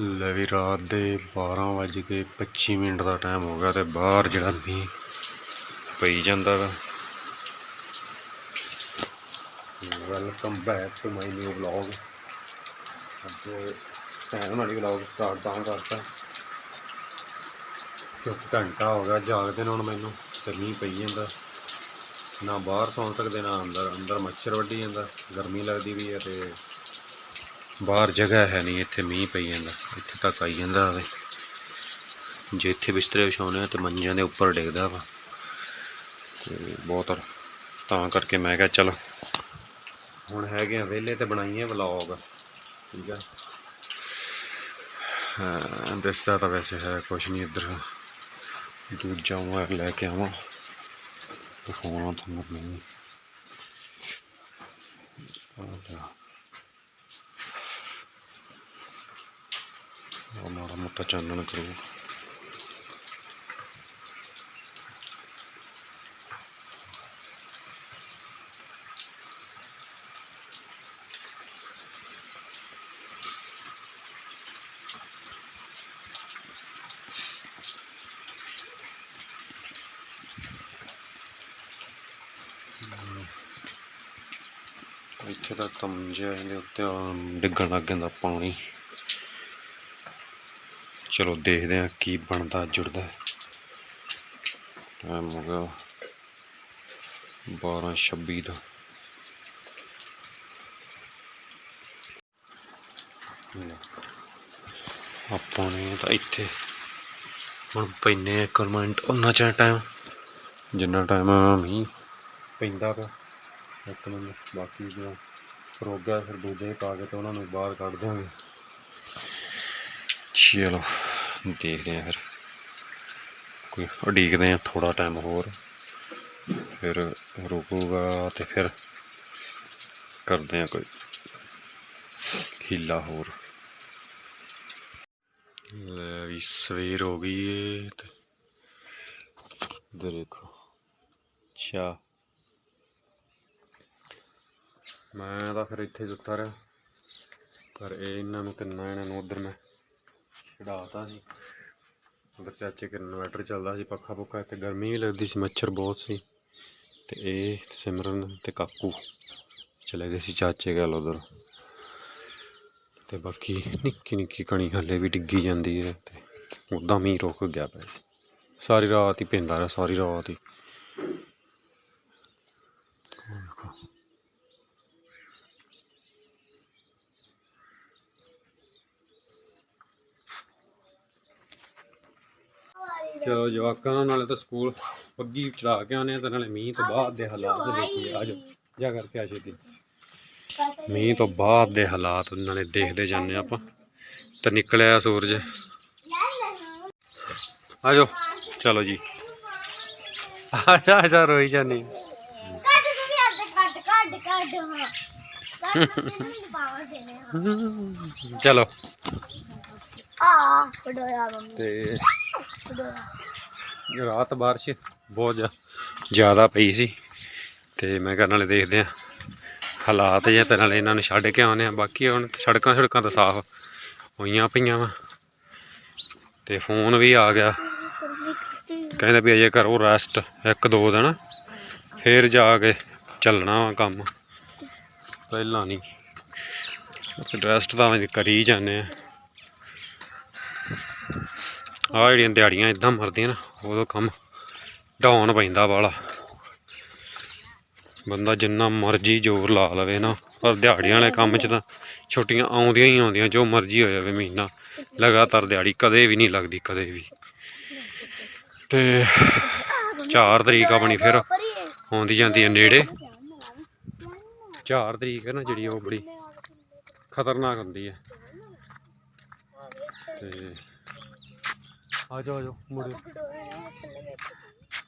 ਲੈ ਵੀ ਰਾਤ ਦੇ 12 ਵੱਜ ਕੇ 25 ਮਿੰਟ ਦਾ ਟਾਈਮ ਹੋ ਗਿਆ ਤੇ ਬਾਹਰ ਜਿਹੜਾ ਮੀਂਹ ਪਈ ਜਾਂਦਾ ਵਾ। Welcome back to my new vlog ਅੱਜ ਟਾਈਮ ਵਾਲੀ ਵਲੌਗ ਸਟਾਰਟ ਤਾਂ ਕਰਤਾ। ਕਿਉਂਕਿ ਘੰਟਾ ਹੋ ਗਿਆ ਜਾਗਦੇ ਨੂੰ ਹੁਣ ਮੈਨੂੰ, ਤੇ ਮੀਂਹ ਪਈ ਜਾਂਦਾ। ਨਾ ਬਾਹਰ ਸੌਂ ਸਕਦੇ, ਨਾ ਅੰਦਰ ਅੰਦਰ ਮੱਛਰ ਵੱਢੀ ਜਾਂਦਾ। ਗਰਮੀ ਲੱਗਦੀ ਵੀ ਹੈ ਤੇ ਬਾਹਰ ਜਗ੍ਹਾ ਹੈ ਨਹੀਂ, ਇੱਥੇ ਮੀਂਹ ਪਈ ਜਾਂਦਾ, ਇੱਥੇ ਤੱਕ ਆਈ ਜਾਂਦਾ ਹੋਵੇ ਜੇ ਇੱਥੇ ਬਿਸਤਰੇ ਵਿਛਾਉਣੇ ਆ ਤੇ ਮੰਜਿਆਂ ਦੇ ਉੱਪਰ ਡਿੱਗਦਾ ਵਾ। ਤੇ ਬਹੁਤ ਤਾਂ ਕਰਕੇ ਮੈਂ ਕਿਹਾ ਚਲ, ਹੁਣ ਹੈਗੇ ਆ ਵਿਹਲੇ ਤੇ ਬਣਾਈਏ ਵਲੌਗ। ਠੀਕ ਆ? ਹਾਂ, ਦਿਸਦਾ ਤਾਂ ਵੈਸੇ ਹੈ, ਕੁਛ ਨਹੀਂ ਇੱਧਰ। ਦੂਜਾ ਮੋਬਾਈਲ ਲੈ ਕੇ ਆਵਾਂ। ਦਿਖਾਉਣਾ ਤੁਹਾਨੂੰ ਨਹੀਂ ਆਹ ਉਹ ਮਾੜਾ ਮੋਟਾ ਚਾਨਣ ਕਰੂ ਇੱਥੇ ਤਾਂ ਤਮਜੇ ਇਹਦੇ ਉੱਤੇ ਆਮ ਡਿੱਗਣ ਲੱਗ ਜਾਂਦਾ ਪਾਣੀ ਚਲੋ ਦੇਖਦੇ ਹਾਂ ਕੀ ਬਣਦਾ, ਜੁੜਦਾ ਟਾਈਮ ਹੋ ਗਿਆ 12:26 ਦਾ। ਆਪਾਂ ਨੇ ਤਾਂ ਇੱਥੇ ਹੁਣ ਪੈਨੇ ਇੱਕ ਮਿੰਟ, ਉਹਨਾਂ ਚਿਰ ਟਾਈਮ ਜਿੰਨਾ ਟਾਈਮ ਮੀਂਹ ਪੈਂਦਾ ਪਿਆ, ਇੱਕ ਮਿੰਟ, ਬਾਕੀ ਜੋ ਰੁਕ ਫਿਰ ਦੂਜੇ ਪਾ ਕੇ ਤੇ ਉਹਨਾਂ ਨੂੰ ਬਾਹਰ ਕੱਢ ਦਿਆਂਗੇ। ਚਲੋ। ਦੇਖਦੇ ਆ ਫਿਰ। ਕੋਈ ਉਡੀਕਦੇ ਆ ਥੋੜਾ ਟਾਈਮ ਹੋਰ। ਫਿਰ ਰੁਕੂਗਾ ਤੇ ਫਿਰ ਕਰਦੇ ਆ ਕੋਈ ਹੀਲਾ ਹੋਰ। ਲੈ ਵੀ ਸਵੇਰ ਹੋ ਗਈ ਏ ਤੇ ਦੇਖੋ। ਅੱਛਾ। ਮੈਂ ਤਾਂ ਫਿਰ ਇੱਥੇ ਸੁੱਤਾ ਰਿਹਾ। ਪਰ ਇਹ ਇਹਨਾਂ ਨੂੰ ਤਿੰਨਾਂ ਇਹਨਾਂ ਨੂੰ ਉਧਰ ਮੈਂ ਛਡਾਤਾ ਸੀ। ਉਧਰ ਚਾਚੇ ਕੇ ਇਨਵਰਟਰ ਚੱਲਦਾ ਸੀ, ਪੱਖਾ ਪੁੱਖਾ, ਤੇ ਗਰਮੀ ਵੀ ਲੱਗਦੀ ਸੀ, ਮੱਛਰ ਬਹੁਤ ਸੀ। ਤੇ ਇਹ ਸਿਮਰਨ ਤੇ ਕਾਕੂ ਚਲੇ ਗਏ ਸੀ ਚਾਚੇ ਗੱਲ ਉਧਰ। ਤੇ ਬਾਕੀ ਨਿੱਕੀ ਨਿੱਕੀ ਕਣੀ ਹੱਲੇ ਵੀ ਡਿੱਗੀ ਜਾਂਦੀ ਹੈ ਤੇ ਉਦਾਂ ਮੀਂਹ ਰੁਕ ਗਿਆ ਪਿਆ ਸੀ। ਸਾਰੀ ਰਾਤ ਹੀ ਪੈਂਦਾ ਰਿਹਾ, ਸਾਰੀ ਰਾਤ ਹੀ। ਚਲੋ ਜਵਾਕਾਂ ਨਾਲੇ ਤਾਂ ਸਕੂਲ ਪੱਗੀ ਚੜਾ ਕੇ ਆਉਂਦੇ ਆ ਤੇ ਨਾਲੇ ਮੀਂਹ ਤੋਂ ਬਾਅਦ ਦੇ ਹਾਲਾਤ ਦੇਖੀਏ ਆ ਜਾਓ ਜਾ ਕਰਕੇ ਆ ਛੇਤੀ। ਮੀਂਹ ਤੋਂ ਬਾਅਦ ਦੇ ਹਾਲਾਤ ਨਾਲੇ ਦੇਖਦੇ ਜਾਂਦੇ ਆਪਾਂ। ਤੇ ਨਿਕਲਿਆ ਸੂਰਜ। ਆ ਜਾਓ ਚਲੋ ਜੀ। ਆ ਜਾ ਰੋਈ ਜਾਨੀ। ਚਲੋ। ਆ ਤੇ ਰਾਤ ਬਾਰਿਸ਼ ਬਹੁਤ ਜ਼ਿਆਦਾ ਪਈ ਸੀ ਤੇ ਮੈਂ ਕਿਹਾ ਨਾਲੇ ਦੇਖਦੇ ਆ ਹਾਲਾਤ ਜੇ ਤੇ ਨਾਲੇ ਇਹਨਾਂ ਨੂੰ ਛੱਡ ਕੇ ਆਉਂਦੇ ਆ। ਬਾਕੀ ਹੁਣ ਸੜਕਾਂ ਸੜਕਾਂ ਤਾਂ ਸਾਫ਼ ਹੋਈਆਂ ਪਈਆਂ ਵਾ। ਤੇ ਫੋਨ ਵੀ ਆ ਗਿਆ। ਕਹਿੰਦੇ ਵੀ ਅਜੇ ਕਰੋ ਰੈਸਟ ਇੱਕ ਦੋ ਦਿਨ, ਫੇਰ ਜਾ ਕੇ ਚੱਲਣਾ ਵਾ ਕੰਮ। ਪਹਿਲਾਂ ਨਹੀਂ ਰੈਸਟ ਤਾਂ ਕਰੀ ਜਾਂਦੇ ਆ। ਆਹ ਜਿਹੜੀਆਂ ਦਿਹਾੜੀਆਂ ਇਦਾਂ ਮਰਦੀਆਂ ਨਾ, ਉਦੋਂ ਕੰਮ ਡਾਊਨ ਪੈਂਦਾ ਵਾਲਾ। ਬੰਦਾ ਜਿੰਨਾ ਮਰਜ਼ੀ ਜ਼ੋਰ ਲਾ ਲਵੇ ਨਾ, ਪਰ ਦਿਹਾੜੀਆਂ ਵਾਲੇ ਕੰਮ 'ਚ ਤਾਂ ਛੁੱਟੀਆਂ ਆਉਂਦੀਆਂ ਹੀ ਆਉਂਦੀਆਂ, ਜੋ ਮਰਜ਼ੀ ਹੋ ਜਾਵੇ ਮਹੀਨਾ। ਲਗਾਤਾਰ ਦਿਹਾੜੀ ਕਦੇ ਵੀ ਨਹੀਂ ਲੱਗਦੀ, ਕਦੇ ਵੀ। ਤੇ 4 ਤਰੀਕ ਆਪਣੀ ਫਿਰ ਆਉਂਦੀ ਜਾਂਦੀ ਹੈ ਨੇੜੇ। 4 ਤਰੀਕ ਹੈ ਨਾ ਜਿਹੜੀ ਉਹ ਬੜੀ ਖਤਰਨਾਕ ਹੁੰਦੀ ਹੈ ਤੇ ਆ ਜਾਓ ਆ ਜਾਓ ਮੁੜਿਓ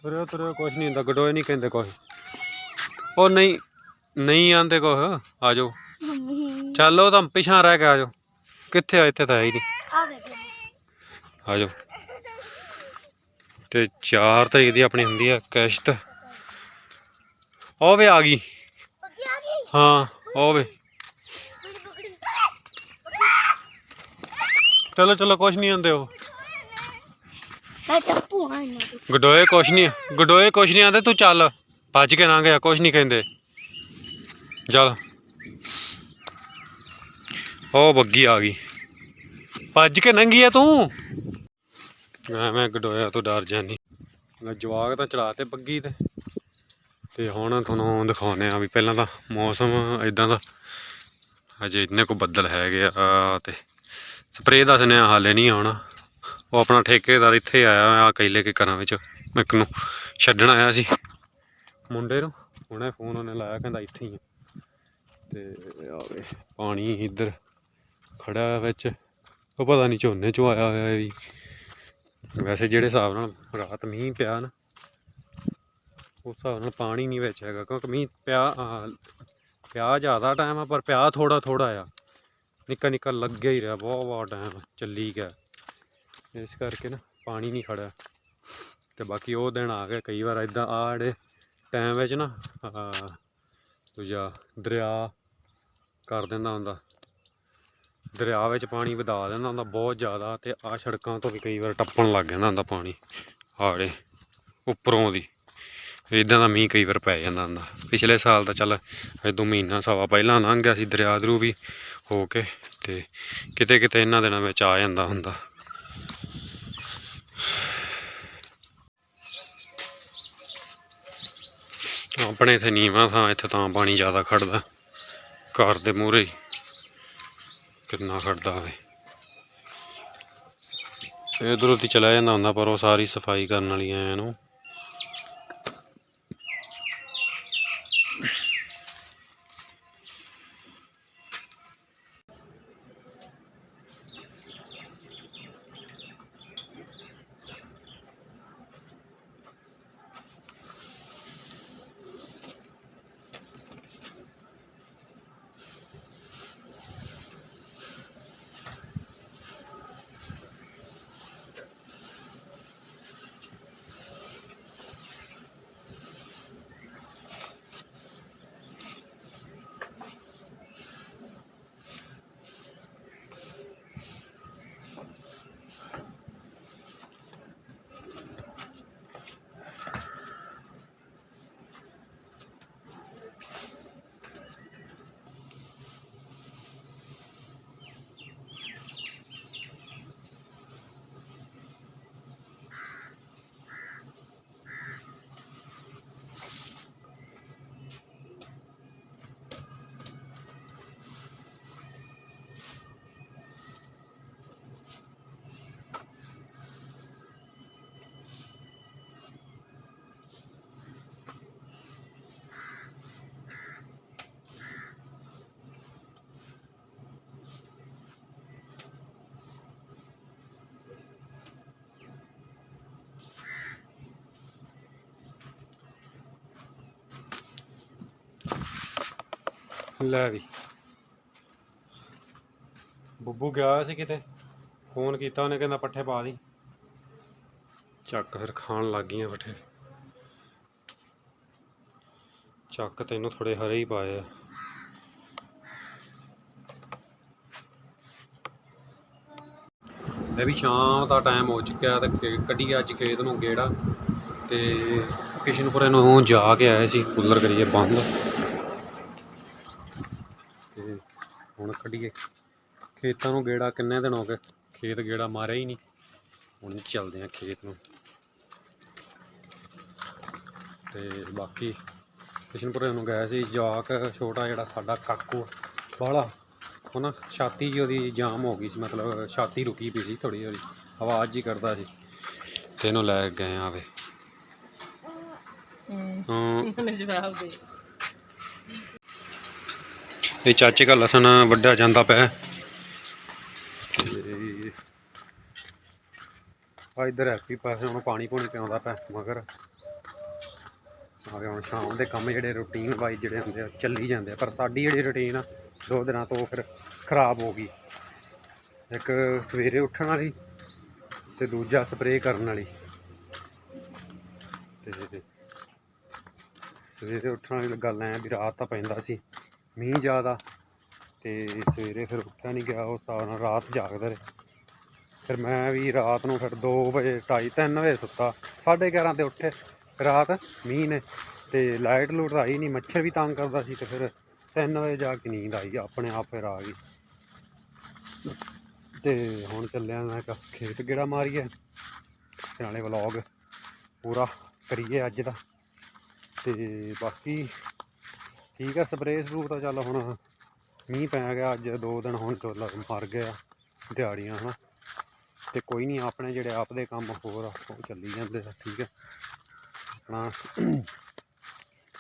ਤੁਰਿਓ ਤੁਰਿਓ ਕੁਛ ਨਹੀਂ ਹੁੰਦਾ ਗਡੋਏ ਨਹੀਂ ਕਹਿੰਦੇ ਕੁਛ। ਉਹ ਨਹੀਂ ਨਹੀਂ ਆਂਦੇ ਕੁਛ ਆ ਜਾਓ। ਚੱਲੋ ਤਾਂ ਪਿਛਾਂ ਰਹਿ ਕੇ ਆ ਜਾਓ। ਕਿੱਥੇ ਆ ਇੱਥੇ ਤਾਂ ਹੈ ਹੀ ਨਹੀਂ। ਆ ਜਾਓ। ਤੇ 4 ਤਰੀਕ ਦੀ ਆਪਣੀ ਹੁੰਦੀ ਆ ਕਿਸ਼ਤ। ਉਹ ਵੇ ਆ ਗਈ। ਪੱਕੀ ਆ ਗਈ? ਹਾਂ ਉਹ ਵੇ। ਚਲੋ ਚਲੋ ਕੁਛ ਨਹੀਂ ਆਂਦੇ ਉਹ। ਮੈਂ ਟੱਪੂ ਆ ਇਹਨਾਂ ਦੇ ਗਡੋਏ ਕੁਛ ਨਹੀਂ, ਗਡੋਏ ਕੁਛ ਨਹੀਂ ਆਂਦੇ, ਤੂੰ ਚੱਲ। ਭੱਜ ਕੇ ਨਾ ਗਿਆ, ਕੁਛ ਨਹੀਂ ਕਹਿੰਦੇ। ਚੱਲ। ਉਹ ਬੱਗੀ ਆ ਗਈ। ਭੱਜ ਕੇ ਨੰਗੀ ਆ ਤੂੰ। ਮੈਂ ਮੈਂ ਗਡੋਇਆ, ਤੂੰ ਡਰ ਜਾਨੀ। ਮੈਂ ਜਵਾਗ ਤਾਂ ਚੜਾ ਤੇ ਬੱਗੀ ਤੇ। ਤੇ ਹੁਣ ਤੁਹਾਨੂੰ ਦਿਖਾਉਨੇ ਆ ਵੀ ਪਹਿਲਾਂ ਤਾਂ ਮੌਸਮ ਇਦਾਂ ਦਾ। ਅਜੇ ਇੰਨੇ ਕੋ ਬੱਦਲ ਹੈਗੇ ਆ ਤੇ ਸਪਰੇਅ ਦੱਸਨੇ ਸੁਨੇਹਾ ਹਾਲੇ ਨਹੀਂ ਆਉਣਾ। ਉਹ ਆਪਣਾ ਠੇਕੇਦਾਰ ਇੱਥੇ ਆਇਆ ਆ ਲੈ ਕੇ ਘਰਾਂ ਵਿੱਚ। ਇੱਕ ਨੂੰ ਛੱਡਣ ਆਇਆ ਸੀ। ਮੁੰਡੇ ਨੂੰ, ਹੁਣੇ ਫੋਨ ਉਹਨੇ ਲਾਇਆ, ਕਹਿੰਦਾ ਇੱਥੇ ਹੀ ਆ। ਤੇ ਆਵੇ ਪਾਣੀ ਇੱਧਰ ਖੜਾ ਹੈ ਵਿੱਚ। ਉਹ ਪਤਾ ਨਹੀਂ ਝੋਨੇ ਚੋਂ ਆਇਆ ਹੋਇਆ ਵੀ। ਵੈਸੇ ਜਿਹੜੇ ਹਿਸਾਬ ਨਾਲ ਰਾਤ ਮੀਂਹ ਪਿਆ ਨਾ, ਉਸ ਹਿਸਾਬ ਨਾਲ ਪਾਣੀ ਨਹੀਂ ਵਿੱਚ ਹੈਗਾ, ਕਿਉਂਕਿ ਮੀਂਹ ਪਿਆ ਪਿਆ ਜ਼ਿਆਦਾ ਟਾਈਮ ਆ, ਪਰ ਪਿਆ ਥੋੜਾ ਥੋੜਾ ਆ। ਨਿੱਕਾ ਨਿੱਕਾ ਲੱਗਿਆ ਹੀ ਰਿਹਾ ਬਹੁਤ ਬਹੁਤ ਟਾਈਮ ਚੱਲੀ ਗਿਆ। ਇਸ ਕਰਕੇ ਨਾ ਪਾਣੀ ਨਹੀਂ ਖੜਾ ਤੇ ਬਾਕੀ ਉਹ ਦਿਨ ਆ ਗਏ ਕਈ ਵਾਰ ਇਦਾਂ ਆੜੇ ਟਾਈਮ ਵਿੱਚ ਨਾ ਦੂਜਾ ਦਰਿਆ ਕਰ ਦਿੰਦਾ ਹੁੰਦਾ। ਦਰਿਆ ਵਿੱਚ ਪਾਣੀ ਵਧਾ ਦਿੰਦਾ ਹੁੰਦਾ ਬਹੁਤ ਜ਼ਿਆਦਾ ਤੇ ਆ ਸੜਕਾਂ ਤੋਂ ਵੀ ਕਈ ਵਾਰ ਟੱਪਣ ਲੱਗ ਜਾਂਦਾ ਹੁੰਦਾ ਪਾਣੀ ਆੜੇ ਉੱਪਰੋਂ ਦੀ। ਇਦਾਂ ਦਾ ਮੀਂਹ ਕਈ ਵਾਰ ਪੈ ਜਾਂਦਾ ਹੁੰਦਾ। ਪਿਛਲੇ ਸਾਲ ਤਾਂ ਚੱਲ ਦੋ ਮਹੀਨਾ ਸਵਾ ਪਹਿਲਾਂ ਲੰਘ ਗਿਆ ਸੀ ਦਰਿਆ ਦਰੂ ਵੀ ਹੋ ਕੇ ਤੇ ਕਿਤੇ ਕਿਤੇ ਇਹਨਾਂ ਦਿਨਾਂ ਵਿੱਚ ਆ ਜਾਂਦਾ ਹੁੰਦਾ। ਆਪਣੇ ਇੱਥੇ ਨੀਵਾਂ ਥਾਂ, ਇੱਥੇ ਤਾਂ ਪਾਣੀ ਜ਼ਿਆਦਾ ਖੜਦਾ। ਘਰ ਦੇ ਮੂਹਰੇ ਕਿੰਨਾ ਖੜਦਾ ਹੋਵੇ ਇਧਰੋਂ ਦੀ ਚਲਾ ਜਾਂਦਾ ਹੁੰਦਾ, ਪਰ ਉਹ ਸਾਰੀ ਸਫ਼ਾਈ ਕਰਨ ਵਾਲੀ ਐ ਨੂੰ। ਲੈ ਵੀ। ਬੱਬੂ ਗਿਆ ਹੋਇਆ ਸੀ ਕਿਤੇ? ਫੋਨ ਕੀਤਾ ਉਹਨੇ, ਕਹਿੰਦਾ ਪੱਠੇ ਪਾ ਦੀ। ਚੱਕ ਫਿਰ ਖਾਣ ਲੱਗ ਗਈਆਂ ਪੱਠੇ। ਚੱਕ ਤੈਨੂੰ ਥੋੜੇ ਹਰੇ ਹੀ ਪਾਏ ਆ। ਇਹ ਵੀ ਸ਼ਾਮ ਦਾ ਟਾਈਮ ਹੋ ਚੁੱਕਿਆ ਤੇ ਕੱਢੀ ਅੱਜ ਖੇਤ ਨੂੰ ਗੇੜਾ ਤੇ ਕਿਸ਼ਨਪੁਰੇ ਨੂੰ ਜਾ ਕੇ ਆਏ ਸੀ, ਕੂਲਰ ਕਰੀਏ ਬੰਦ ਤੇ ਹੁਣ ਕੱਢੀਏ। ਖੇਤਾਂ ਨੂੰ ਗੇੜਾ ਕਿੰਨੇ ਦਿਨ ਹੋ ਗਏ? ਖੇਤ ਗੇੜਾ ਮਾਰਿਆ ਹੀ ਨਹੀਂ। ਹੁਣ ਚੱਲਦੇ ਆ ਖੇਤ ਨੂੰ। ਤੇ ਬਾਕੀ ਕਿਸ਼ਨਪੁਰੇ ਨੂੰ ਗਿਆ ਸੀ ਜਵਾਕ ਛੋਟਾ ਜਿਹੜਾ ਸਾਡਾ ਕਾਕੂ ਬਾਲਾ ਉਹ ਨਾ ਛਾਤੀ ਜੀ ਉਹਦੀ ਜਾਮ ਹੋ ਗਈ ਸੀ ਮਤਲਬ ਛਾਤੀ ਰੁਕੀ ਪਈ ਸੀ ਥੋੜੀ ਉਹਦੀ ਆਵਾਜ਼ ਜੀ ਕਰਦਾ ਸੀ। ਤੇ ਇਹਨੂੰ ਲੈ ਗਏ ਆਵੇ। ਹਾਂ। ਉਹਨੇ ਜਵਾਬ ਦੇ ਇਹ ਚਾਚੇ ਦਾ ਲਸਣ ਵੱਢਿਆ ਜਾਂਦਾ ਪਿਆ। ਆ ਇਧਰ ਹੈਪੀ ਪਾਸੇ ਹੁਣ ਪਾਣੀ ਪੂਣੀ ਪਿਆਉਂਦਾ ਪਿਆ, ਮਗਰ। ਆਵੇ ਹੁਣ ਸ਼ਾਮ ਦੇ ਕੰਮ ਜਿਹੜੇ ਰੁਟੀਨ ਵਾਈਜ਼ ਜਿਹੜੇ ਹੁੰਦੇ ਆ, ਚੱਲੀ ਜਾਂਦੇ ਆ, ਪਰ ਸਾਡੀ ਜਿਹੜੀ ਰੁਟੀਨ ਆ, ਦੋ ਦਿਨਾਂ ਤੋਂ ਫਿਰ ਖਰਾਬ ਹੋ ਗਈ। ਇੱਕ ਸਵੇਰੇ ਉੱਠਣ ਵਾਲੀ ਤੇ ਦੂਜਾ ਸਪਰੇਅ ਕਰਨ ਵਾਲੀ। ਤੇ ਸਵੇਰੇ ਉੱਠਣ ਵਾਲੀ ਗੱਲ ਐ ਵੀ ਰਾਤ ਤਾਂ ਪੈਂਦਾ ਸੀ। ਮੀਂਹ ਜ਼ਿਆਦਾ ਤੇ ਸਵੇਰੇ ਫਿਰ ਉੱਠਿਆ ਨਹੀਂ ਗਿਆ, ਉਸ ਹਿਸਾਬ ਨਾਲ ਰਾਤ ਜਾਗਦਾ ਰਿਹਾ। ਫਿਰ ਮੈਂ ਵੀ ਰਾਤ ਨੂੰ ਫਿਰ 2 ਵਜੇ, ਢਾਈ 3 ਵਜੇ ਸੁੱਤਾ 11:30 ਤੇ ਉੱਠੇ। ਰਾਤ ਮੀਂਹ ਨੇ ਤੇ ਲਾਈਟ ਲੂਟ ਆਈ ਨਹੀਂ ਮੱਛਰ ਵੀ ਤੰਗ ਕਰਦਾ ਸੀ ਤੇ ਫਿਰ 3 ਵਜੇ ਜਾ ਕੇ ਨੀਂਦ ਆਈ, ਆਪਣੇ ਆਪ ਫਿਰ ਆ ਗਈ। ਤੇ ਹੁਣ ਚੱਲਿਆ ਮੈਂ ਕਿਹਾ ਖੇਤ ਗੇੜਾ ਮਾਰੀਏ ਤੇ ਨਾਲੇ ਵਲੌਗ ਪੂਰਾ ਕਰੀਏ ਅੱਜ ਦਾ। ਤੇ ਬਾਕੀ ਠੀਕ ਆ ਸਪਰੇਅ ਸਪਰੂ ਤਾਂ ਚੱਲ ਹੁਣ ਮੀਂਹ ਪੈ ਗਿਆ ਅੱਜ, ਦੋ ਦਿਨ ਹੁਣ ਚੋਲਾ ਮਰ ਗਿਆ, ਦਿਹਾੜੀਆਂ ਹਨਾ। ਤੇ ਕੋਈ ਨਹੀਂ ਆਪਣੇ ਜਿਹੜੇ ਆਪਦੇ ਕੰਮ ਹੋਰ ਆ, ਉਹ ਚੱਲੀ ਜਾਂਦੇ ਆ, ਠੀਕ ਆ। ਆਪਣਾ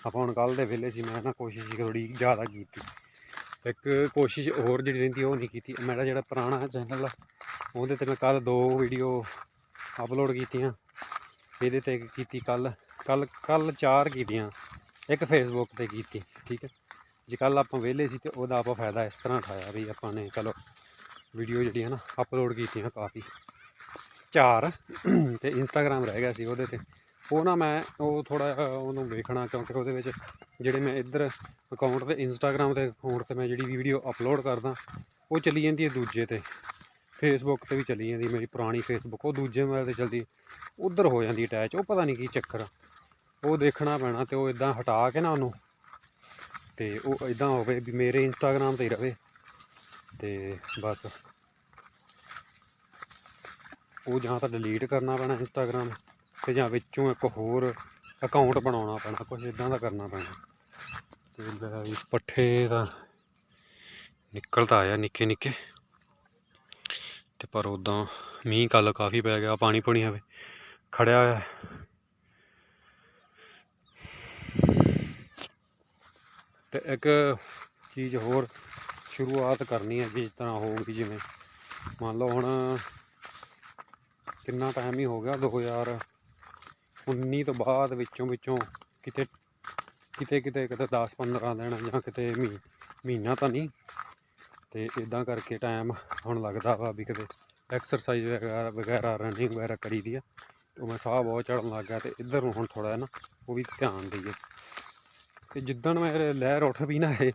ਆਪਾਂ ਹੁਣ ਕੱਲ ਦੇ ਵੇਲੇ ਸੀ, ਮੈਂ ਨਾ ਕੋਸ਼ਿਸ਼ ਥੋੜੀ ਜ਼ਿਆਦਾ ਕੀਤੀ। ਇੱਕ ਕੋਸ਼ਿਸ਼ ਹੋਰ ਜਿਹੜੀ ਰਹਿੰਦੀ, ਉਹ ਨਹੀਂ ਕੀਤੀ। ਮੇਰਾ ਜਿਹੜਾ ਪੁਰਾਣਾ ਚੈਨਲ ਆ, ਉਹਦੇ ਤੇ ਮੈਂ ਕੱਲ ਦੋ ਵੀਡੀਓ ਅਪਲੋਡ ਕੀਤੀਆਂ। ਇਹਦੇ ਤੇ ਇੱਕ ਕੀਤੀ ਕੱਲ ਕੱਲ ਕੱਲ ਚਾਰ ਕੀਤੀਆਂ। ਇੱਕ ਫੇਸਬੁੱਕ ਤੇ ਕੀਤੀ, ਠੀਕ ਹੈ। ਜੇ ਕੱਲ ਆਪਾਂ ਵਿਹਲੇ ਸੀ ਤੇ ਉਹਦਾ ਆਪਾਂ ਫਾਇਦਾ ਇਸ ਤਰ੍ਹਾਂ ਉਠਾਇਆ ਵੀ ਆਪਾਂ ਨੇ ਚਲੋ ਵੀਡੀਓ ਜਿਹੜੀ ਹੈ ਨਾ ਅਪਲੋਡ ਕੀਤੀਆਂ ਕਾਫੀ। ਚਾਰ ਤੇ ਇੰਸਟਾਗ੍ਰਾਮ ਰਹਿ ਗਿਆ ਸੀ ਉਹਦੇ ਤੇ। ਉਹ ਨਾ ਮੈਂ ਉਹ ਥੋੜਾ ਉਹਨੂੰ ਵੇਖਣਾ ਕਿਉਂਕਿ ਉਹਦੇ ਵਿੱਚ ਜਿਹੜੇ ਮੈਂ ਇੱਧਰ ਅਕਾਊਂਟ ਤੇ ਇੰਸਟਾਗ੍ਰਾਮ ਤੇ ਅਕਾਊਂਟ ਤੇ ਮੈਂ ਜਿਹੜੀ ਵੀਡੀਓ ਅਪਲੋਡ ਕਰਦਾ, ਉਹ ਚਲੀ ਜਾਂਦੀ ਹੈ ਦੂਜੇ ਤੇ। ਫੇਸਬੁੱਕ ਤੇ ਵੀ ਚਲੀ ਜਾਂਦੀ ਮੇਰੀ ਪੁਰਾਣੀ ਫੇਸਬੁੱਕ ਉਹ ਦੂਜੇ ਮੋਬਾਈਲ ਤੇ ਚੱਲਦੀ ਉਧਰ ਹੋ ਜਾਂਦੀ ਅਟੈਚ ਉਹ ਪਤਾ ਨਹੀਂ ਕੀ ਚੱਕਰ ਆ। ਉਹ ਦੇਖਣਾ ਪੈਣਾ ਤੇ ਉਹ ਇਦਾਂ ਹਟਾ ਕੇ ਨਾ ਉਹਨੂੰ। ਤੇ ਉਹ ਇਦਾਂ ਹੋਵੇ ਵੀ ਮੇਰੇ ਇੰਸਟਾਗ੍ਰਾਮ ਤੇ ਹੀ ਰਵੇ। ਤੇ ਬਸ। ਉਹ ਜਾਂ ਤਾਂ ਡਿਲੀਟ ਕਰਨਾ ਪੈਣਾ ਇੰਸਟਾਗ੍ਰਾਮ ਤੇ ਜਾਂ ਵਿੱਚੋਂ ਇੱਕ ਹੋਰ ਅਕਾਊਂਟ ਬਣਾਉਣਾ ਪੈਣਾ ਕੁਝ ਇਦਾਂ ਦਾ ਕਰਨਾ ਪੈਣਾ। ਤੇ ਲੈ ਵੀ ਪੱਠੇ ਦਾ ਨਿਕਲ ਤਾਂ ਆਇਆ ਨਿੱਕੇ ਨਿੱਕੇ। ਤੇ ਪਰ ਉਦਾਂ ਮੀਂਹ ਕੱਲ ਕਾਫੀ ਪੈ ਗਿਆ, ਪਾਣੀ ਪੁਣੀ ਹਵੇ ਖੜਿਆ ਹੋਇਆ। ਤੇ ਇੱਕ ਚੀਜ਼ ਹੋਰ ਸ਼ੁਰੂਆਤ ਕਰਨੀ ਹੈ ਜਿਸ ਤਰ੍ਹਾਂ ਹੋਊਗੀ ਜਿਵੇਂ ਮੰਨ ਲਓ ਹੁਣ ਕਿੰਨਾ ਟਾਈਮ ਹੀ ਹੋ ਗਿਆ 2019 ਤੋਂ ਬਾਅਦ ਵਿੱਚੋਂ ਵਿੱਚੋਂ ਕਿਤੇ ਕਿਤੇ ਕਿਤੇ ਕਿਤੇ 10 15 ਦਿਨ ਜਾਂ ਕਿਤੇ ਮਹੀ, ਮਹੀਨਾ ਤਾਂ ਨਹੀਂ। ਤੇ ਇਦਾਂ ਕਰਕੇ ਟਾਈਮ ਹੁਣ ਲੱਗਦਾ ਵਾ ਵੀ ਕਿਤੇ ਐਕਸਰਸਾਈਜ਼ ਵਗੈਰਾ ਵਗੈਰਾ ਰਨਿੰਗ ਵਗੈਰਾ ਕਰੀ ਦੀ ਆ। ਉਹ ਮੈਂ ਸਾਹ ਬਹੁਤ ਚੜਨ ਲੱਗ ਗਿਆ ਤੇ ਇੱਧਰ ਨੂੰ ਹੁਣ ਥੋੜਾ ਨਾ ਉਹ ਵੀ ਧਿਆਨ ਦਈਏ। ਤੇ ਜਿੱਦਣ ਮੇਰੇ ਲਹਿਰ ਉੱਠ ਵੀ ਨਾ ਇਹ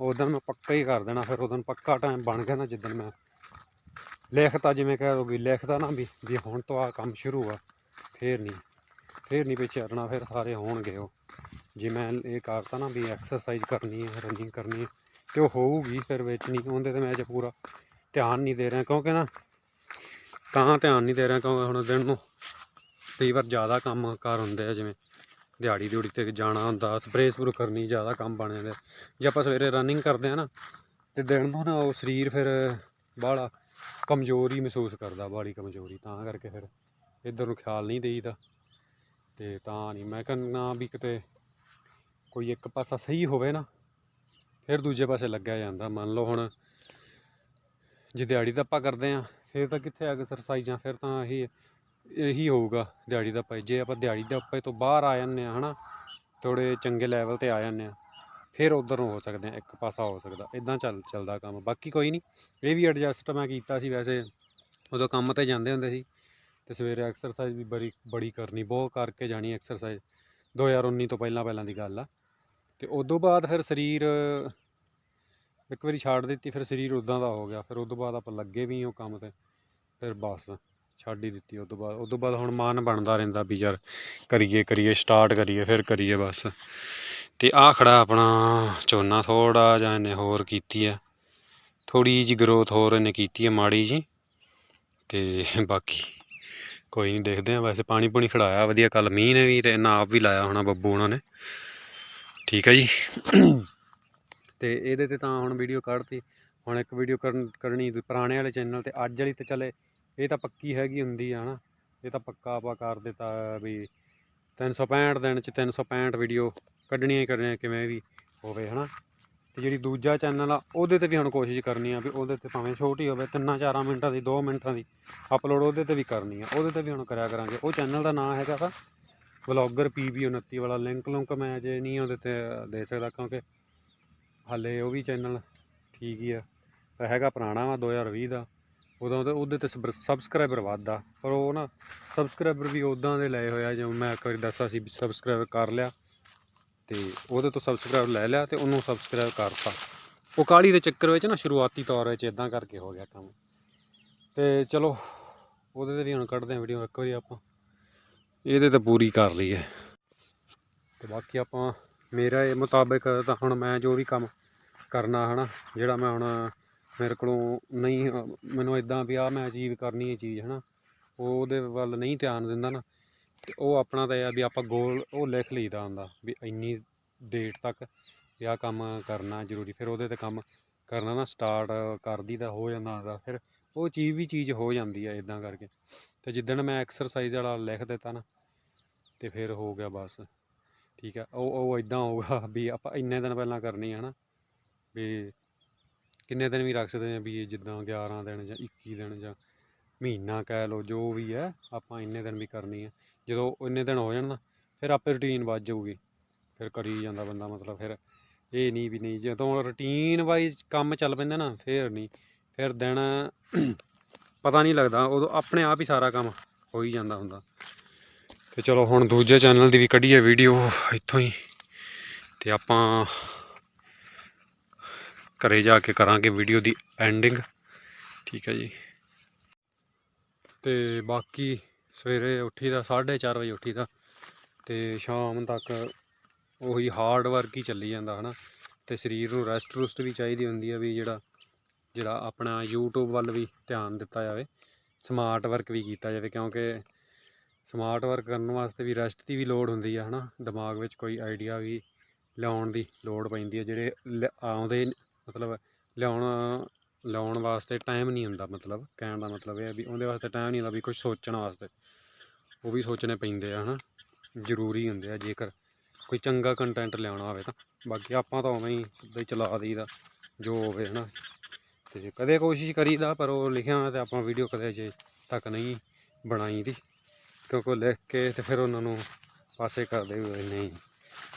ਉਦੋਂ ਮੈਂ ਪੱਕਾ ਹੀ ਕਰ ਦੇਣਾ, ਫਿਰ ਉਦੋਂ ਪੱਕਾ ਟਾਈਮ ਬਣ ਗਿਆ ਨਾ ਜਿੱਦਣ ਮੈਂ ਲਿਖਤਾ, ਜਿਵੇਂ ਕਹਿ ਦੋ ਵੀ ਲਿਖਦਾ ਨਾ ਵੀ ਜੇ ਹੁਣ ਤੋਂ ਆ ਕੰਮ ਸ਼ੁਰੂ ਆ, ਫੇਰ ਨਹੀਂ ਫੇਰ ਨਹੀਂ ਪਿੱਛੇ ਹਟਣਾ, ਫਿਰ ਸਾਰੇ ਹੋਣਗੇ ਉਹ। ਜੇ ਮੈਂ ਇਹ ਕਰਤਾ ਨਾ ਵੀ ਐਕਸਰਸਾਈਜ਼ ਕਰਨੀ ਹੈ ਰਨਿੰਗ ਕਰਨੀ ਹੈ, ਤੇ ਉਹ ਹੋਊਗੀ ਫਿਰ ਵਿੱਚ ਨਹੀਂ ਉਹਦੇ ਤੇ ਮੈਂ ਅਜੇ ਪੂਰਾ ਧਿਆਨ ਨਹੀਂ ਦੇ ਰਿਹਾ, ਕਿਉਂਕਿ ਨਾ ਤਾਂ ਧਿਆਨ ਨਹੀਂ ਦੇ ਰਿਹਾ, ਕਿਉਂਕਿ ਹੁਣ ਦਿਨ ਨੂੰ ਕਈ ਵਾਰ ਜ਼ਿਆਦਾ ਕੰਮ ਕਾਰ ਹੁੰਦੇ ਆ, ਜਿਵੇਂ ਦਿਹਾੜੀ ਦਿਹੜੀ ਤੇ ਜਾਣਾ ਹੁੰਦਾ ਸਪਰੇਅ ਸਪਰੂ ਕਰਨੀ ਜ਼ਿਆਦਾ ਕੰਮ ਬਣ ਜਾਂਦਾ ਜੇ ਆਪਾਂ ਸਵੇਰੇ ਰਨਿੰਗ ਕਰਦੇ ਆ ਨਾ, ਤੇ ਦਿਨ ਨੂੰ ਨਾ ਉਹ ਸਰੀਰ ਫਿਰ ਬਾਹਲਾ ਕਮਜ਼ੋਰੀ ਮਹਿਸੂਸ ਕਰਦਾ, ਬਾਹਲੀ ਕਮਜ਼ੋਰੀ, ਤਾਂ ਕਰਕੇ ਫਿਰ ਇੱਧਰ ਨੂੰ ਖਿਆਲ ਨਹੀਂ ਦੇਈਦਾ। ਤੇ ਤਾਂ ਨਹੀਂ, ਮੈਂ ਕਹਿੰਦਾ ਵੀ ਕਿਤੇ ਕੋਈ ਇੱਕ ਪਾਸਾ ਸਹੀ ਹੋਵੇ ਨਾ, ਫਿਰ ਦੂਜੇ ਪਾਸੇ ਲੱਗਿਆ ਜਾਂਦਾ। ਮੰਨ ਲਓ ਹੁਣ ਜੇ ਦਿਹਾੜੀ ਤਾਂ ਆਪਾਂ ਕਰਦੇ ਆ, ਫਿਰ ਤਾਂ ਕਿੱਥੇ ਐਕਸਰਸਾਈਜ਼ਾਂ ਫਿਰ ਤਾਂ ਇਹੀ ਇਹੀ ਹੋਊਗਾ ਦਿਹਾੜੀ ਦਾ ਭਾਈ। ਜੇ ਆਪਾਂ ਦਿਹਾੜੀ ਦਾ ਉੱਪਰ ਤੋਂ ਬਾਹਰ ਆ ਜਾਂਦੇ ਆ ਹਨਾ ਥੋੜੇ ਚੰਗੇ ਲੈਵਲ ਤੇ ਆ ਜਾਂਦੇ ਆ ਫਿਰ ਉਧਰ ਨੂੰ ਹੋ ਸਕਦੇ ਆ ਇੱਕ ਪਾਸਾ ਹੋ ਸਕਦਾ। ਇਦਾਂ ਚੱਲ, ਚੱਲਦਾ ਕੰਮ। ਬਾਕੀ ਕੋਈ ਨਹੀਂ, ਇਹ ਵੀ ਐਡਜਸਟ ਮੈਂ ਕੀਤਾ ਸੀ ਵੈਸੇ। ਉਦੋਂ ਕੰਮ ਤੇ ਜਾਂਦੇ ਹੁੰਦੇ ਸੀ ਤੇ ਸਵੇਰੇ ਐਕਸਰਸਾਈਜ਼ ਵੀ ਬੜੀ ਬੜੀ ਕਰਨੀ, ਬਹੁਤ ਕਰਕੇ ਜਾਣੀ ਐਕਸਰਸਾਈਜ਼ 2019 ਤੋਂ ਪਹਿਲਾਂ ਪਹਿਲਾਂ ਦੀ ਗੱਲ ਆ। ਤੇ ਉਦੋਂ ਬਾਅਦ ਫਿਰ ਸਰੀਰ, ਇੱਕ ਵਾਰੀ ਛੱਡ ਦਿੱਤੀ, ਫਿਰ ਸਰੀਰ ਉਦਾਂ ਦਾ ਹੋ ਗਿਆ। ਫਿਰ ਉਦੋਂ ਬਾਅਦ ਆਪਾਂ ਲੱਗੇ ਵੀ ਉਹ ਕੰਮ ਤੇ, ਫਿਰ ਬਸ। ਛੱਡ ਹੀ ਦਿੱਤੀ ਉਦੋਂ ਬਾਅਦ ਉਦੋਂ ਬਾਅਦ ਹੁਣ ਮਨ ਬਣਦਾ ਰਹਿੰਦਾ ਵੀ ਯਾਰ ਕਰੀਏ ਕਰੀਏ ਸਟਾਰਟ ਕਰੀਏ, ਫਿਰ ਕਰੀਏ ਬਸ। ਤੇ ਆ ਖੜਾ ਆਪਣਾ ਝੋਨਾ ਥੋੜਾ ਜਿਹਾ ਇਹਨੇ ਹੋਰ ਕੀਤੀ ਆ ਥੋੜੀ ਜੀ ਗਰੋਥ ਹੋਰ ਇਹਨੇ ਕੀਤੀ ਆ ਮਾੜੀ ਜੀ ਤੇ ਬਾਕੀ ਕੋਈ ਨਹੀਂ, ਦੇਖਦੇ ਆ ਵੈਸੇ ਪਾਣੀ ਪੂਣੀ ਖੜਾਇਆ, ਵਧੀਆ ਕੱਲ ਮੀਂਹ ਨੇ ਵੀ ਤੇ ਇਹਨਾਂ ਆਪ ਵੀ ਲਾਇਆ ਹੋਣਾ ਬੱਬੂ ਉਹਨਾਂ ਨੇ। ਠੀਕ ਹੈ ਜੀ। ਤੇ ਇਹਦੇ ਤੇ ਤਾਂ ਹੁਣ ਵੀਡੀਓ ਕੱਢਤੀ। ਹੁਣ ਇੱਕ ਵੀਡੀਓ ਕਰਨ, ਕਰਨੀ ਪੁਰਾਣੇ ਵਾਲੇ ਚੈਨਲ ਤੇ, ਅੱਜ ਵਾਲੀ ਤੇ ਚਲੇ ਇਹ ਤਾਂ ਪੱਕੀ ਹੈਗੀ ਹੁੰਦੀ ਆ ਹਨਾ, ਇਹ ਤਾਂ ਪੱਕਾ ਆਪਾਂ ਕਰ ਦਿੱਤਾ ਵੀ 365 ਦਿਨ ਚ 365 ਵੀਡੀਓ ਕੱਢਣੀਆਂ ਹੀ ਕਰਨੀਆਂ ਕਿਵੇਂ ਵੀ ਹੋਵੇ ਹਨਾ। ਤੇ ਜਿਹੜੀ ਦੂਜਾ ਚੈਨਲ ਆ, ਉਹਦੇ ਤੇ ਵੀ ਹੁਣ ਕੋਸ਼ਿਸ਼ ਕਰਨੀ ਆ ਵੀ ਉਹਦੇ ਤੇ ਭਾਵੇਂ ਛੋਟੀ ਹੋਵੇ, ਤਿੰਨਾਂ ਚਾਰਾਂ ਮਿੰਟਾਂ ਦੀ 2 ਮਿੰਟਾਂ ਦੀ ਅਪਲੋਡ ਉਹਦੇ ਤੇ ਵੀ ਕਰਨੀ ਆ, ਉਹਦੇ ਤੇ ਵੀ ਹੁਣ ਕਰਿਆ ਕਰਾਂਗੇ। ਉਹ ਚੈਨਲ ਦਾ ਨਾਮ ਹੈਗਾ ਵਾ ਵਲੌਗਰ PB29 ਵਾਲਾ ਲਿੰਕ ਲੁੰਕ ਮੈਂ ਅਜੇ ਨਹੀਂ ਉਹਦੇ ਤੇ ਦੇ ਸਕਦਾ ਕਿਉਂਕਿ ਹਾਲੇ ਉਹ ਵੀ ਚੈਨਲ ਠੀਕ ਹੀ ਆ ਹੈਗਾ ਪੁਰਾਣਾ ਵਾ 2020 ਦਾ। ਉਦੋਂ ਉਹਦੇ ਉਹਦੇ ਤੇ ਸਬਸਕ੍ਰਾਈਬਰ ਵੱਧਦਾ, ਪਰ ਉਹ ਨਾ ਸਬਸਕ੍ਰਾਈਬਰ ਵੀ ਉਦਾਂ ਦੇ ਲਏ ਹੋਇਆ ਜਿਵੇਂ ਮੈਂ ਇੱਕ ਵਾਰੀ ਦੱਸਿਆ ਸੀ ਸਬਸਕ੍ਰਾਈਬ ਕਰ ਲਿਆ ਤੇ ਉਹਦੇ ਤੋਂ ਸਬਸਕ੍ਰਾਈਬ ਲੈ ਲਿਆ ਤੇ ਉਹਨੂੰ ਸਬਸਕ੍ਰਾਈਬ ਕਰਤਾ। ਉਹ ਕਾਲੀ ਦੇ ਚੱਕਰ ਵਿੱਚ ਨਾ ਸ਼ੁਰੂਆਤੀ ਤੌਰ ਵਿੱਚ ਇਦਾਂ ਕਰਕੇ ਹੋ ਗਿਆ ਕੰਮ। ਤੇ ਚਲੋ, ਉਹਦੇ ਤੇ ਵੀ ਹੁਣ ਕੱਢਦੇ ਆ ਵੀਡੀਓ ਇੱਕ ਵਾਰੀ ਆਪਾਂ। ਇਹਦੇ ਤਾਂ ਪੂਰੀ ਕਰ ਲਈ ਹੈ ਤੇ ਬਾਕੀ ਆਪਾਂ, ਮੇਰਾ ਇਹ ਮੁਤਾਬਕ ਤਾਂ ਹੁਣ ਮੈਂ ਜੋ ਵੀ ਕੰਮ ਕਰਨਾ ਹਨਾ, ਜਿਹੜਾ ਮੈਂ ਹੁਣ ਮੇਰੇ ਕੋਲੋਂ ਨਹੀਂ, ਮੈਨੂੰ ਇਦਾਂ ਵੀ ਆ ਮੈਂ ਅਚੀਵ ਕਰਨੀ ਹੈ ਚੀਜ਼, ਹਨਾ। ਉਹ ਉਹਦੇ ਵੱਲ ਨਹੀਂ ਧਿਆਨ ਦਿੰਦਾ ਨਾ, ਤੇ ਉਹ ਆਪਣਾ ਤਾਂ ਇਹ ਆ ਵੀ ਆਪਾਂ ਗੋਲ ਉਹ ਲਿਖ ਲਈਦਾ ਹੁੰਦਾ ਵੀ ਇੰਨੀ ਡੇਟ ਤੱਕ ਵੀ ਆਹ ਕੰਮ ਕਰਨਾ ਜ਼ਰੂਰੀ, ਫਿਰ ਉਹਦੇ ਤੇ ਕੰਮ ਕਰਨਾ ਨਾ ਸਟਾਰਟ ਕਰਦੀ ਤਾਂ ਹੋ ਜਾਂਦਾ ਹੁੰਦਾ, ਫਿਰ ਉਹ ਚੀਜ਼ ਵੀ ਚੀਜ਼ ਹੋ ਜਾਂਦੀ ਹੈ ਇਦਾਂ ਕਰਕੇ। ਤੇ ਜਿੱਦਣ ਮੈਂ ਐਕਸਰਸਾਈਜ਼ ਵਾਲਾ ਲਿਖ ਦਿੱਤਾ ਨਾ, ਤੇ ਫਿਰ ਹੋ ਗਿਆ ਬਸ, ਠੀਕ ਹੈ ਉਹ ਉਹ ਇਦਾਂ ਹੋਊਗਾ ਵੀ ਆਪਾਂ ਇੰਨੇ ਦਿਨ ਪਹਿਲਾਂ ਕਰਨੀ ਹੈ ਨਾ, ਵੀ ਕਿੰਨੇ ਦਿਨ ਵੀ ਰੱਖ ਸਕਦੇ ਹਾਂ ਵੀ ਇਹ ਜਿੱਦਾਂ 11 ਦਿਨ ਜਾਂ 21 ਦਿਨ ਜਾਂ ਮਹੀਨਾ ਕਹਿ ਲਓ, ਜੋ ਵੀ ਹੈ, ਆਪਾਂ ਇੰਨੇ ਦਿਨ ਵੀ ਕਰਨੀ ਹੈ। ਜਦੋਂ ਇੰਨੇ ਦਿਨ ਹੋ ਜਾਣ ਨਾ, ਫਿਰ ਆਪੇ ਰੁਟੀਨ ਵੱਜ ਜਾਊਗੀ। ਫਿਰ ਕਰੀ ਜਾਂਦਾ ਬੰਦਾ ਮਤਲਬ ਫਿਰ ਇਹ ਨਹੀਂ ਵੀ ਨਹੀਂ, ਜਦੋਂ ਰੁਟੀਨ ਵਾਈਜ਼ ਕੰਮ ਚੱਲ ਪੈਂਦਾ ਨਾ, ਫਿਰ ਨਹੀਂ। ਫਿਰ ਦਿਨ ਪਤਾ ਨਹੀਂ ਲੱਗਦਾ, ਉਦੋਂ ਆਪਣੇ ਆਪ ਹੀ ਸਾਰਾ ਕੰਮ ਹੋ ਹੀ ਜਾਂਦਾ ਹੁੰਦਾ। ਤੇ ਚਲੋ ਹੁਣ ਦੂਜੇ ਚੈਨਲ ਦੀ ਵੀ ਕੱਢੀਏ ਵੀਡੀਓ ਇੱਥੋਂ ਹੀ। ਤੇ ਆਪਾਂ ਘਰੇ ਜਾ ਕੇ ਕਰਾਂਗੇ ਵੀਡੀਓ ਦੀ ਐਂਡਿੰਗ ਠੀਕ ਹੈ ਜੀ। ਤੇ ਬਾਕੀ ਸਵੇਰੇ ਉੱਠੀ ਦਾ 4:30 ਵਜੇ ਉੱਠੀ ਦਾ ਤੇ ਸ਼ਾਮ ਤੱਕ ਉਹੀ ਹਾਰਡ ਵਰਕ ਹੀ ਚੱਲੀ ਜਾਂਦਾ, ਹਨਾ। ਤੇ ਸਰੀਰ ਨੂੰ ਰੈਸਟ ਰੁਸਟ ਵੀ ਚਾਹੀਦੀ ਹੁੰਦੀ ਆ ਵੀ ਜਿਹੜਾ ਜਿਹੜਾ ਆਪਣਾ YouTube ਵੱਲ ਵੀ ਧਿਆਨ ਦਿੱਤਾ ਜਾਵੇ ਸਮਾਰਟ ਵਰਕ ਵੀ ਕੀਤਾ ਜਾਵੇ, ਕਿਉਂਕਿ ਸਮਾਰਟ ਵਰਕ ਕਰਨ ਵਾਸਤੇ ਵੀ ਰੈਸਟ ਦੀ ਵੀ ਲੋੜ ਹੁੰਦੀ ਆ, ਹਨਾ। ਦਿਮਾਗ ਵਿੱਚ ਕੋਈ ਆਈਡੀਆ ਵੀ ਲਿਆਉਣ ਦੀ ਲੋੜ ਪੈਂਦੀ ਹੈ ਜਿਹੜੇ ਲਿ- ਆਉਂਦੇ ਮਤਲਬ ਲਿਆਉਣ ਲਿਆਉਣ ਵਾਸਤੇ ਟਾਈਮ ਨਹੀਂ ਹੁੰਦਾ ਮਤਲਬ, ਕਹਿਣ ਦਾ ਮਤਲਬ ਇਹ ਹੈ ਵੀ ਉਹਦੇ ਵਾਸਤੇ ਟਾਈਮ ਨਹੀਂ ਹੁੰਦਾ ਵੀ ਕੁਝ ਸੋਚਣ ਵਾਸਤੇ। ਉਹ ਵੀ ਸੋਚਣੇ ਪੈਂਦੇ ਆ, ਹਨਾ? ਜ਼ਰੂਰੀ ਹੁੰਦੇ ਆ, ਜੇਕਰ ਕੋਈ ਚੰਗਾ ਕੰਟੈਂਟ ਲਿਆਉਣਾ ਹੋਵੇ ਤਾਂ। ਬਾਕੀ ਆਪਾਂ ਤਾਂ ਉਵੇਂ ਹੀ ਉੱਦਾਂ ਹੀ ਚਲਾ ਦਈਦਾ, ਜੋ ਹੋਵੇ, ਹਨਾ? ਤੇ ਕਦੇ ਕੋਸ਼ਿਸ਼ ਕਰੀਦਾ, ਪਰ ਉਹ ਲਿਖਿਆ ਹੋਇਆ ਤੇ ਆਪਾਂ ਵੀਡੀਓ ਕਦੇ ਜੇ ਤੱਕ ਨਹੀਂ ਬਣਾਈ ਦੀ। ਕਿਉਂਕਿ ਉਹ ਲਿਖ ਕੇ ਤੇ ਫਿਰ ਉਹਨਾਂ ਨੂੰ ਪਾਸੇ ਕਰਦੇ ਹੋਏ, ਨਹੀਂ,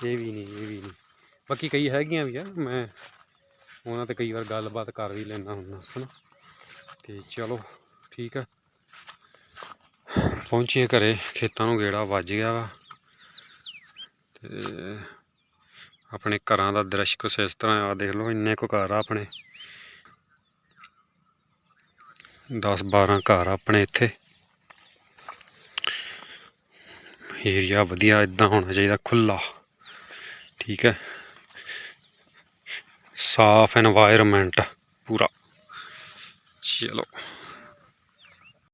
ਇਹ ਵੀ ਨਹੀਂ, ਇਹ ਵੀ ਨਹੀਂ। ਬਾਕੀ ਕਈ ਹੈਗੀਆਂ ਵੀ ਆ, ਮੈਂ ਉਹਨਾਂ ਤੇ ਕਈ ਵਾਰ ਗੱਲਬਾਤ ਕਰ ਵੀ ਲੈਂਦਾ ਹੁੰਦਾ, ਹਨਾ? ਤੇ ਚਲੋ, ਠੀਕ ਆ। ਪਹੁੰਚੀਏ ਘਰੇ, ਖੇਤਾਂ ਨੂੰ ਗੇੜਾ ਵੱਜ ਗਿਆ ਵਾ। ਤੇ ਆਪਣੇ ਘਰਾਂ ਦਾ ਦ੍ਰਿਸ਼ ਕੁਛ ਇਸ ਤਰ੍ਹਾਂ ਆ, ਦੇਖ ਲਓ, ਇੰਨੇ ਕੁ ਘਰ ਆ ਆਪਣੇ। 10 12 ਘਰ ਆਪਣੇ ਇੱਥੇ। ਏਰੀਆ ਵਧੀਆ, ਇਦਾਂ ਹੋਣਾ ਚਾਹੀਦਾ ਖੁੱਲਾ ਠੀਕ ਹੈ ਸਾਫ਼ এনवायरमेंट ਪੂਰਾ ਚਲੋ